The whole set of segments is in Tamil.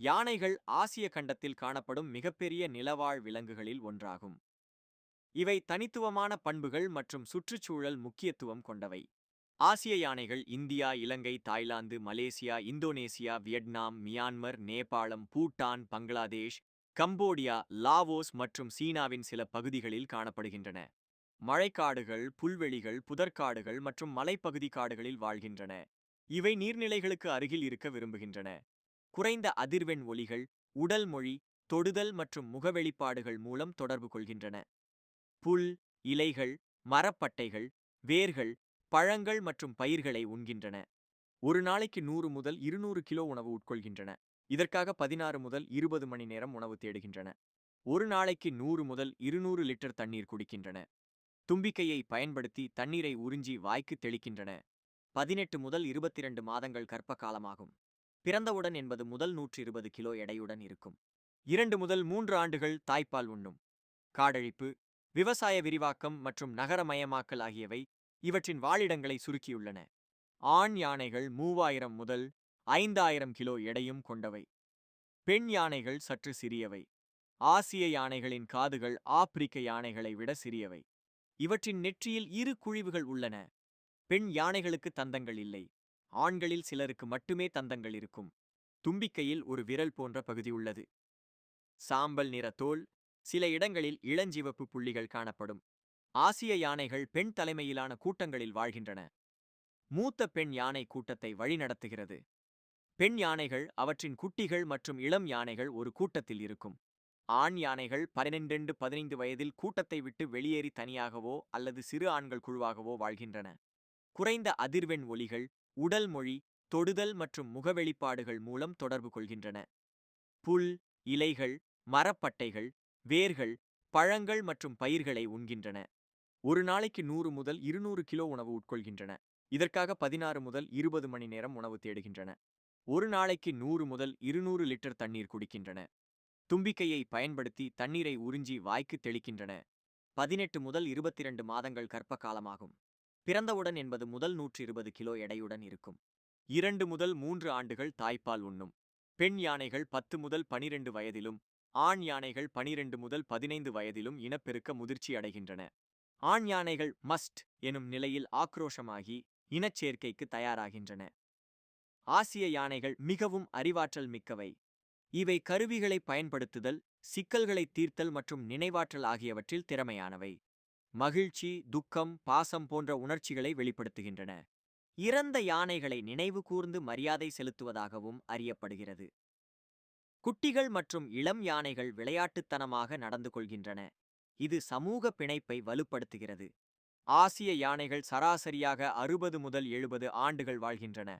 யானைகள் ஆசிய கண்டத்தில் காணப்படும் மிகப்பெரிய நிலவாழ் விலங்குகளில் ஒன்றாகும். இவை தனித்துவமான பண்புகள் மற்றும் சுற்றுச்சூழல் முக்கியத்துவம் கொண்டவை. ஆசிய யானைகள் India Ilangai Thailand Malaysia Indonesia Vietnam Myanmar Nepalam Bhutan Bangladesh Cambodia Laos மற்றும் சீனாவின் சில பகுதிகளில் காணப்படுகின்றன. மழைக்காடுகள் புல்வெளிகள் புதர்க்காடுகள் மற்றும் மலைப்பகுதி காடுகளில் வாழ்கின்றன. இவை நீர்நிலைகளுக்கு அருகில் இருக்க விரும்புகின்றன. குறைந்த அதிர்வெண் ஒலிகள் உடல் மொழி தொடுதல் மற்றும் முகவெளிப்பாடுகள் மூலம் தொடர்பு கொள்கின்றன. புல் இலைகள் மரப்பட்டைகள் வேர்கள் பழங்கள் மற்றும் பயிர்களை உண்கின்றன. ஒரு நாளைக்கு நூறு முதல் இருநூறு கிலோ உணவு உட்கொள்கின்றன. இதற்காக பதினாறு முதல் இருபது மணி நேரம் உணவு தேடுகின்றன. ஒரு நாளைக்கு நூறு முதல் இருநூறு லிட்டர் தண்ணீர் குடிக்கின்றன. தும்பிக்கையை பயன்படுத்தி தண்ணீரை உறிஞ்சி வாய்க்கு தெளிக்கின்றன. பதினெட்டு முதல் இருபத்தி இரண்டு மாதங்கள் கர்ப்ப காலமாகும். பிறந்தவுடன் என்பது முதல் நூற்றி இருபது கிலோ எடையுடன் இருக்கும். இரண்டு முதல் மூன்று ஆண்டுகள் தாய்ப்பால் உண்ணும். காடழிப்பு விவசாய விரிவாக்கம் மற்றும் நகரமயமாக்கல் ஆகியவை இவற்றின் வாழிடங்களை சுருக்கியுள்ளன. ஆண் யானைகள் மூவாயிரம் முதல் ஐந்தாயிரம் கிலோ எடையும் கொண்டவை. பெண் யானைகள் சற்று சிறியவை. ஆசிய யானைகளின் காதுகள் ஆப்பிரிக்க யானைகளை விட சிறியவை. இவற்றின் நெற்றியில் இரு குழிவுகள் உள்ளன. பெண் யானைகளுக்கு தந்தங்கள் இல்லை. ஆண்களில் சிலருக்கு மட்டுமே தந்தங்கள் இருக்கும். தும்பிக்கையில் ஒரு விரல் போன்ற பகுதி உள்ளது. சாம்பல் நிற தோல் சில இடங்களில் இளஞ்சிவப்பு புள்ளிகள் காணப்படும். ஆசிய யானைகள் பெண் தலைமையிலான கூட்டங்களில் வாழ்கின்றன. மூத்த பெண் யானை கூட்டத்தை வழிநடத்துகிறது பெண் யானைகள் அவற்றின் குட்டிகள் மற்றும் இளம் யானைகள் ஒரு கூட்டத்தில் இருக்கும். ஆண் யானைகள் பன்னிரெண்டு பதினைந்து வயதில் கூட்டத்தை விட்டு வெளியேறி தனியாகவோ அல்லது சிறு ஆண்கள் குழுவாகவோ வாழ்கின்றன. குறைந்த அதிர்வெண் ஒலிகள் உடல் மொழி தொடுதல் மற்றும் முகவெளிப்பாடுகள் மூலம் தொடர்பு கொள்கின்றன. புல் இலைகள் மரப்பட்டைகள் வேர்கள் பழங்கள் மற்றும் பயிர்களை உண்கின்றன. ஒரு நாளைக்கு நூறு முதல் இருநூறு கிலோ உணவு உட்கொள்கின்றன. இதற்காக பதினாறு முதல் இருபது மணி நேரம் உணவு தேடுகின்றன. ஒரு நாளைக்கு நூறு முதல் இருநூறு லிட்டர் தண்ணீர் குடிக்கின்றன. தும்பிக்கையை பயன்படுத்தி தண்ணீரை உறிஞ்சி வாய்க்கு தெளிக்கின்றன. பதினெட்டு முதல் இருபத்தி இரண்டு மாதங்கள் கர்ப்ப காலமாகும். பிறந்தவுடன் என்பது முதல் நூற்றி இருபது கிலோ எடையுடன் இருக்கும். இரண்டு முதல் மூன்று ஆண்டுகள் தாய்ப்பால் உண்ணும். பெண் யானைகள் பத்து முதல் பனிரெண்டு வயதிலும் ஆண் யானைகள் பனிரெண்டு முதல் பதினைந்து வயதிலும் இனப்பெருக்க முதிர்ச்சி அடைகின்றன. ஆண் யானைகள் மஸ்ட் எனும் நிலையில் ஆக்ரோஷமாகி இனச்சேர்க்கைக்கு தயாராகின்றன. ஆசிய யானைகள் மிகவும் அறிவாற்றல் மிக்கவை. இவை கருவிகளை பயன்படுத்துதல் சிக்கல்களை தீர்த்தல் மற்றும் நினைவாற்றல் ஆகியவற்றில் திறமையானவை. மகிழ்ச்சி துக்கம் பாசம் போன்ற உணர்ச்சிகளை வெளிப்படுத்துகின்றன. இறந்த யானைகளை நினைவு கூர்ந்து மரியாதை செலுத்துவதாகவும் அறியப்படுகிறது. குட்டிகள் மற்றும் இளம் யானைகள் விளையாட்டுத்தனமாக நடந்து கொள்கின்றன. இது சமூக பிணைப்பை வலுப்படுத்துகிறது. ஆசிய யானைகள் சராசரியாக அறுபது முதல் எழுபது ஆண்டுகள் வாழ்கின்றன.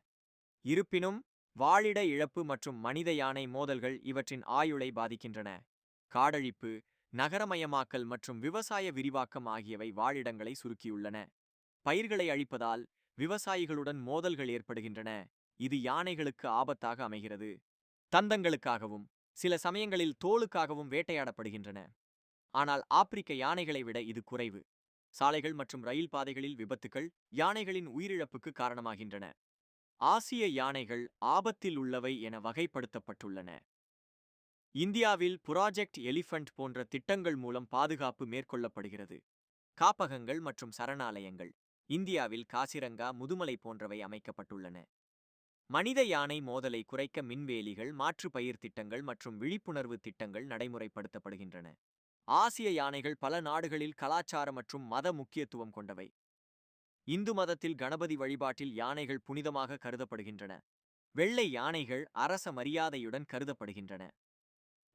இருப்பினும் வாழிட இழப்பு மற்றும் மனித யானை மோதல்கள் இவற்றின் ஆயுளை பாதிக்கின்றன. காடழிப்பு நகரமயமாக்கல் மற்றும் விவசாய விரிவாக்கம் ஆகியவை வாழிடங்களை சுருக்கியுள்ளன. பயிர்களை அழிப்பதால் விவசாயிகளுடன் மோதல்கள் ஏற்படுகின்றன. இது யானைகளுக்கு ஆபத்தாக அமைகிறது. தந்தங்களுக்காகவும் சில சமயங்களில் தோலுக்காகவும் வேட்டையாடப்படுகின்றன. ஆனால் ஆப்பிரிக்க யானைகளை விட இது குறைவு. சாலைகள் மற்றும் ரயில் பாதைகளில் விபத்துக்கள் யானைகளின் உயிரிழப்புக்கு காரணமாகின்றன. ஆசிய யானைகள் ஆபத்தில் உள்ளவை என வகைப்படுத்தப்பட்டுள்ளன. இந்தியாவில் புராஜெக்ட் எலிஃபண்ட் போன்ற திட்டங்கள் மூலம் பாதுகாப்பு மேற்கொள்ளப்படுகிறது. காப்பகங்கள் மற்றும் சரணாலயங்கள் இந்தியாவில் காசிரங்கா முதுமலை போன்றவை அமைக்கப்பட்டுள்ளன. மனித யானை மோதலை குறைக்க மின்வேலிகள் மாற்று பயிர் திட்டங்கள் மற்றும் விழிப்புணர்வு திட்டங்கள் நடைமுறைப்படுத்தப்படுகின்றன. ஆசிய யானைகள் பல நாடுகளில் கலாச்சார மற்றும் மத முக்கியத்துவம் கொண்டவை. இந்து மதத்தில் கணபதி வழிபாட்டில் யானைகள் புனிதமாக கருதப்படுகின்றன. வெள்ளை யானைகள் அரச மரியாதையுடன் கருதப்படுகின்றன.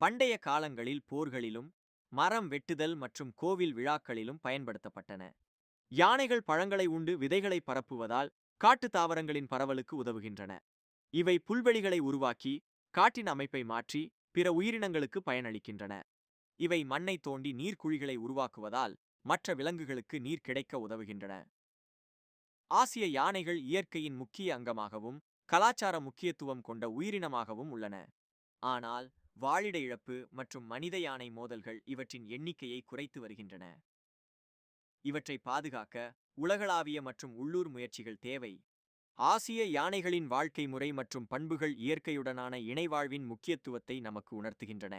பண்டைய காலங்களில் போர்களிலும் மரம் வெட்டுதல் மற்றும் கோவில் விழாக்களிலும் பயன்படுத்தப்பட்டன. யானைகள் பழங்களை உண்டு விதைகளை பரப்புவதால் காட்டுத் தாவரங்களின் பரவலுக்கு உதவுகின்றன. இவை புல்வெளிகளை உருவாக்கி காட்டின் அமைப்பை மாற்றி பிற உயிரினங்களுக்கு பயனளிக்கின்றன. இவை மண்ணை தோண்டி நீர்க்குழிகளை உருவாக்குவதால் மற்ற விலங்குகளுக்கு நீர் கிடைக்க உதவுகின்றன. ஆசிய யானைகள் இயற்கையின் முக்கிய அங்கமாகவும் கலாச்சார முக்கியத்துவம் கொண்ட உயிரினமாகவும் உள்ளன. ஆனால் வாழிட இழப்பு மற்றும் மனித யானை மோதல்கள் இவற்றின் எண்ணிக்கையை குறைத்து வருகின்றன. இவற்றை பாதுகாக்க உலகளாவிய மற்றும் உள்ளூர் முயற்சிகள் தேவை. ஆசிய யானைகளின் வாழ்க்கை முறை மற்றும் பண்புகள் இயற்கையுடனான இணைவாழ்வின் முக்கியத்துவத்தை நமக்கு உணர்த்துகின்றன.